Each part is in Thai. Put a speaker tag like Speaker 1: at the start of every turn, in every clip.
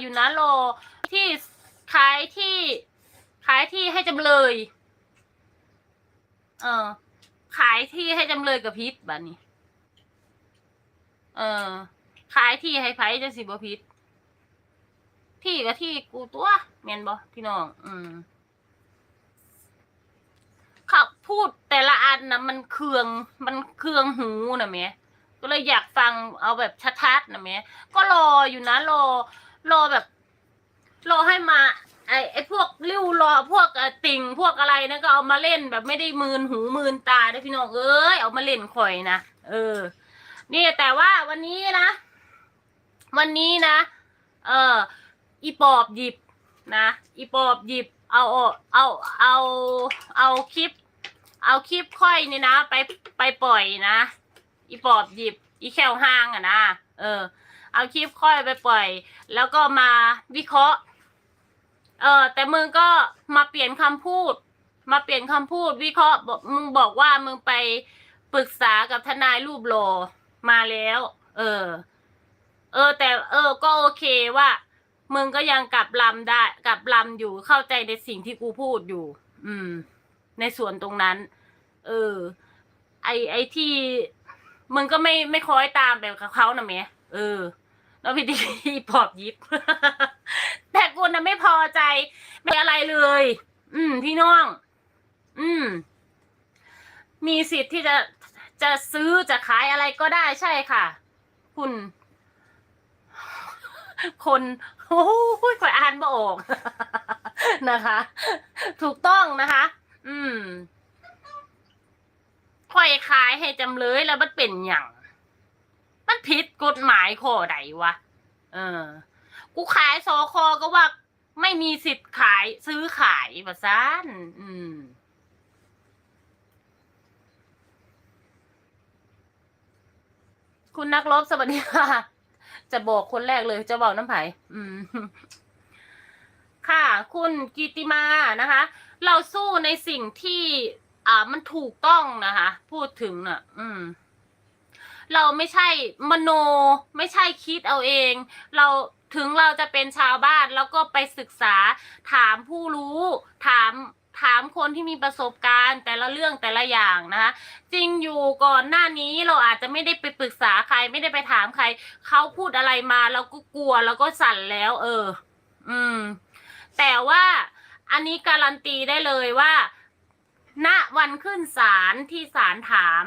Speaker 1: อยู่นะรอที่ขายที่ขายที่ให้จำเลย เออ ขายที่ให้จำเลยกับพิษบัดนี้ เออ ขายที่ให้ไผจะสิบพิษที่กับที่กูตัวแม่นบ่พี่น้อง อืมเขาพูดแต่ละอันนะมันเคือง มันเคืองหูนะแหม่ก็เลยอยากฟังเอาแบบชัดๆนะแหม่ก็รออยู่นะรอ รอแบบ รอให้มา ไอ้ไอ้พวกริ้วรอพวกติ่งพวกอะไรนะก็เอามาเล่นแบบไม่ได้มืนหูมืนตาได้พี่น้องเอ้ยเอามาเล่นข่อยนะเออ นี่แต่ว่าวันนี้นะวันนี้นะ เอออีปอบหยิบนะอีปอบหยิบเอาเอาเอาเอาคลิป เอาคลิปค่อยนี่นะ ไปไปปล่อยนะ อีปอบหยิบ อีแควห้างอะนะเออ เอาคลิปค่อยไปปล่อย แล้วก็มาวิเคราะห์ เออแต่มึงก็มาเปลี่ยนคำพูด มาเปลี่ยนคำพูด วิเคราะห์บอกมึงบอกว่ามึงไปปรึกษากับทนายรูปโลมาแล้ว เออ เออ แต่เออ ก็โอเคว่า มึงก็ยังกลับลำได้กลับลำอยู่เข้าใจในสิ่งที่กูพูดอยู่ อืม ในส่วนตรงนั้น เออ ไอไอที่มึงก็ไม่ไม่คอยตามแบบกับเขานะเมเออ แล้วพี่ดีปอบยิบ แต่กูน่ะไม่พอใจ ไม่อะไรเลย อืม พี่น้อง อืม มีสิทธิ์ที่จะจะซื้อจะขายอะไรก็ได้ใช่ค่ะ คุณ คนโอ้ยข่อยอ่านบ่ออกนะคะ ถูกต้องนะคะ อืมข่อยขายให้จำเลยแล้วมันเป็นอย่าง มันผิดกฎหมายข้อใดวะ เออ กูขายสอคอก็ว่าไม่มีสิทธิ์ขายซื้อขายประสานอืม คุณนักรบสวัสดีค่ะ จะบอกคนแรกเลยจะบอกน้ำไผ่อืม ค่ะ คุณกิติมานะคะ เราสู้ในสิ่งที่ อ่า มันถูกต้องนะคะ พูดถึงน่ะ อืม เราไม่ใช่มโน ไม่ใช่คิดเอาเอง เราถึงเราจะเป็นชาวบ้านแล้วก็ไปศึกษาถามผู้รู้ถามถามคนที่มีประสบการณ์แต่ละเรื่องแต่ละอย่างนะคะจริงอยู่ก่อนหน้านี้เราอาจจะไม่ได้ไปปรึกษาใครไม่ได้ไปถามใครเขาพูดอะไรมาเราก็กลัวแล้วก็สั่นแล้ว เออ อืม แต่ว่าอันนี้การันตีได้เลยว่าณวันขึ้นศาลที่ศาลถาม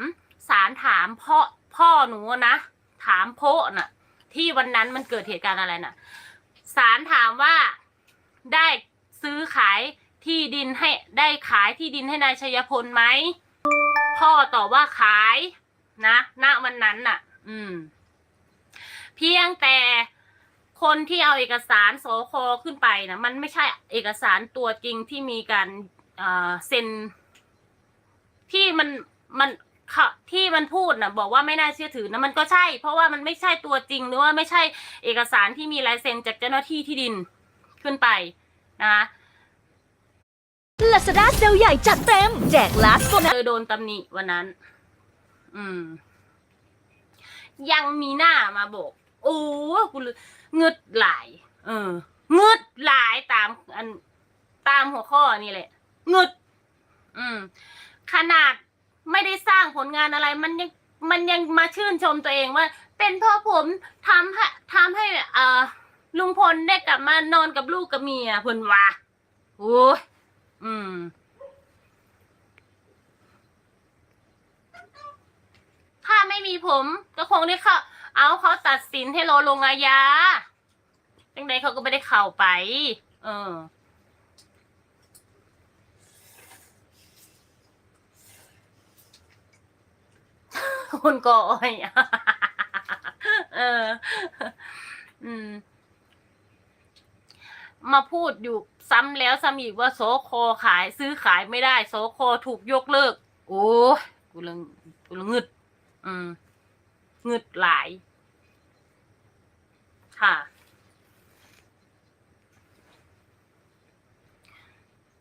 Speaker 1: ศาลถามเพ่อ พ่อหนูนะ ถามโพะน่ะ ที่วันนั้นมันเกิดเหตุการณ์อะไรน่ะศาลถามว่าได้ซื้อขายที่ดินให้ได้ขายที่ดินให้นายชัยพลไหมพ่อตอบว่าขาย นะณวันนั้นน่ะ อืม เพียงแต่คนที่เอาเอกสารโสคขึ้นไปนะมันไม่ใช่เอกสารตัวจริงที่มีการเซ็นที่มันมัน ค่ะที่มันพูดนะบอกว่าไม่น่าเชื่อถือนะมันก็ใช่ เพราะว่ามันไม่ใช่ตัวจริงหรือว่าไม่ใช่เอกสารที่มีลายเซ็นจากเจ้าหน้าที่ที่ดินขึ้นไปนะคะ
Speaker 2: ลาซาด้าเซลใหญ่จัดเต็ม แจกลาสโบนัส
Speaker 1: เลยโดนตำหนิวันนั้น อืม ยังมีหน้ามาบอก โอ้กูเลยเงึดหลาย เออเงึดหลายตามอันตามหัวข้อนี่แหละเงึด อืม ขนาด ไม่ได้สร้างผลงานอะไร มันยังมันยังมาชื่นชมตัวเองว่า เป็นเพราะผมทำให้ทำให้เอ่อลุงพลได้กลับมานอนกับลูกกับเมียเพิ่นว่าโอ้ยอืม ถ้าไม่มีผมก็คงได้เข้าเอาเขาตัดสินให้รอลงอาญาจังใดเขาก็ไม่ได้เข้าไป เออ คุณกออ้อยเออ อืม มาพูดอยู่ซ้ำแล้วซ้ำอีกว่าโสโคขายซื้อขายไม่ได้โสโคถูกยกเลิก โอ้กูละกูละงึด อืมงึดหลาย ค่ะ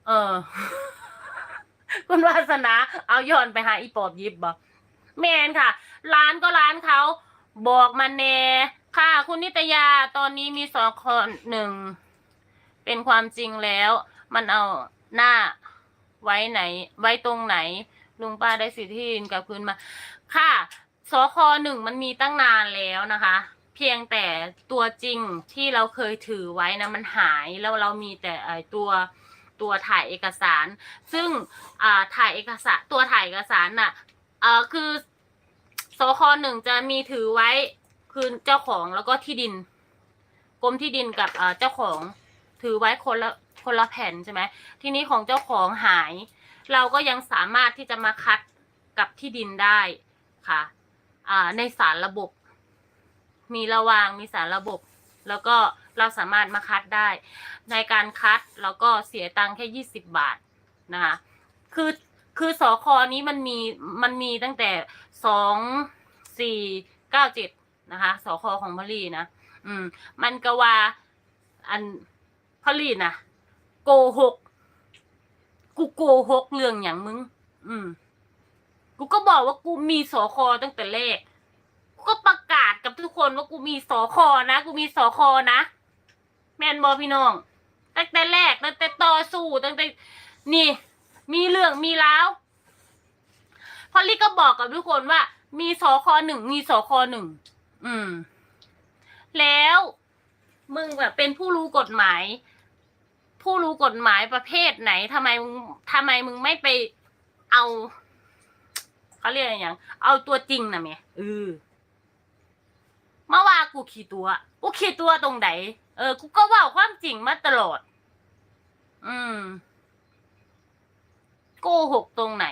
Speaker 1: เออ คุณวาสนา เอาย้อนไปหาอีปอบยิบบอก แมนค่ะ ร้านก็ร้านเขาบอกมาแน่ค่ะ คุณนิตยาตอนนี้มีสคหนึ่ง เป็นความจริงแล้ว มันเอาหน้าไว้ไหน ไว้ตรงไหน ลุงป้าได้สิทธิ์ที่ดินกลับคืนมา ค่ะสคหนึ่งมันมีตั้งนานแล้วนะคะ เพียงแต่ตัวจริงที่เราเคยถือไว้นะมันหายแล้วเรามีแต่ตัวตัวถ่ายเอกสาร ซึ่งอ่าถ่ายเอกสารตัวถ่ายเอกสารน่ะ เอ่อคือสคหนึ่งจะมีถือไว้คือเจ้าของแล้วก็ที่ดินกรมที่ดินกับเอ่อเจ้าของถือไว้คนละคนละแผ่นใช่ไหมทีนี้ของเจ้าของหาย เราก็ยังสามารถที่จะมาคัดกับที่ดินได้ค่ะอ่าในสารระบบ มีระวางมีสารระบบ แล้วก็เราสามารถมาคัดได้ ในการคัดเราก็เสียตังค์แค่ยี่สิบบาทนะคะคือ คือสอคอนี้มันมีมันมีตั้งแต่สองสี่เก้าเจ็ดนะคะสอคอของพลีนะอืม มันก็ว่าอันพลีนะโกหกกูโกหกเรื่องอย่างมึง อืม กูก็บอกว่ากูมีสอคอตั้งแต่แรกกูก็ประกาศกับทุกคนว่ากูมีสอคอนะ กูมีสอคอนะ แมนบอพี่น้อง ตั้งแต่แรกตั้งแต่ต่อสู้ตั้งแต่นี่ มีเรื่องมีแล้วพอลลี่ก็บอกกับทุกคนว่า มีสอคอหนึ่งมีสอคอหนึ่งอืม แล้วมึงแบบเป็นผู้รู้กฎหมาย ผู้รู้กฎหมายประเภทไหนทำไมมึงทำไมมึงไม่ไปเอาเขาเรียกอย่างเอาตัวจริงนะเมียเออเมื่อว่ากูขี่ตัว กูขี่ตัวตรงไหนเออ กูก็ว่าความจริงมาตลอด อืม โกหกตรงไหน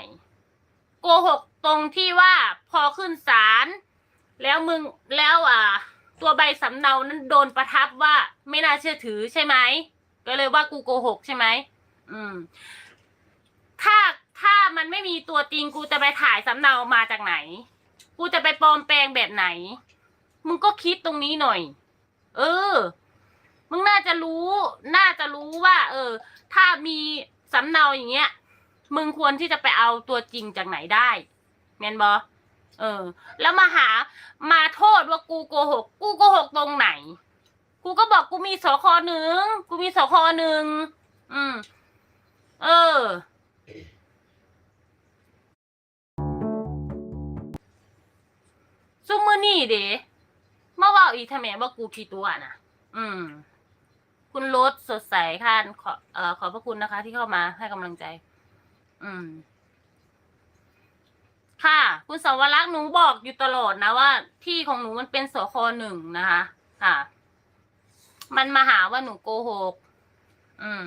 Speaker 1: โกหกตรงที่ว่าพอขึ้นศาลแล้วมึงแล้วอ่า ตัวใบสำเนานั้นโดนประทับว่าไม่น่าเชื่อถือใช่ไหมก็เลยว่ากูโกหกใช่ไหมอืม ถ้าถ้ามันไม่มีตัวจริงกูจะไปถ่ายสำเนามาจากไหน กูจะไปปลอมแปลงแบบไหน มึงก็คิดตรงนี้หน่อย เออ มึงน่าจะรู้ น่าจะรู้ว่า เออ ถ้ามีสำเนาอย่างเงี้ย มึงควรที่จะไปเอาตัวจริงจากไหนได้แมนบอเออ แล้วมาหามาโทษว่ากูโกหก กูโกหกตรงไหน กูก็บอกกูมีสคหนึ่งกูมีสคหนึ่งอืม เออซุมมือนี่เด๋มาว่าอีทำไมว่ากูขี้ตัวนะอืม คุณรถสดใสค่ะขอเอ่อขอบพระคุณนะคะ ที่เข้ามาให้กำลังใจ อืม ค่ะ คุณสวรักษ์หนูบอกอยู่ตลอดนะว่า ที่ของหนูมันเป็นสคหนึ่งนะคะ ค่ะ มันมาหาว่าหนูโกหก อืม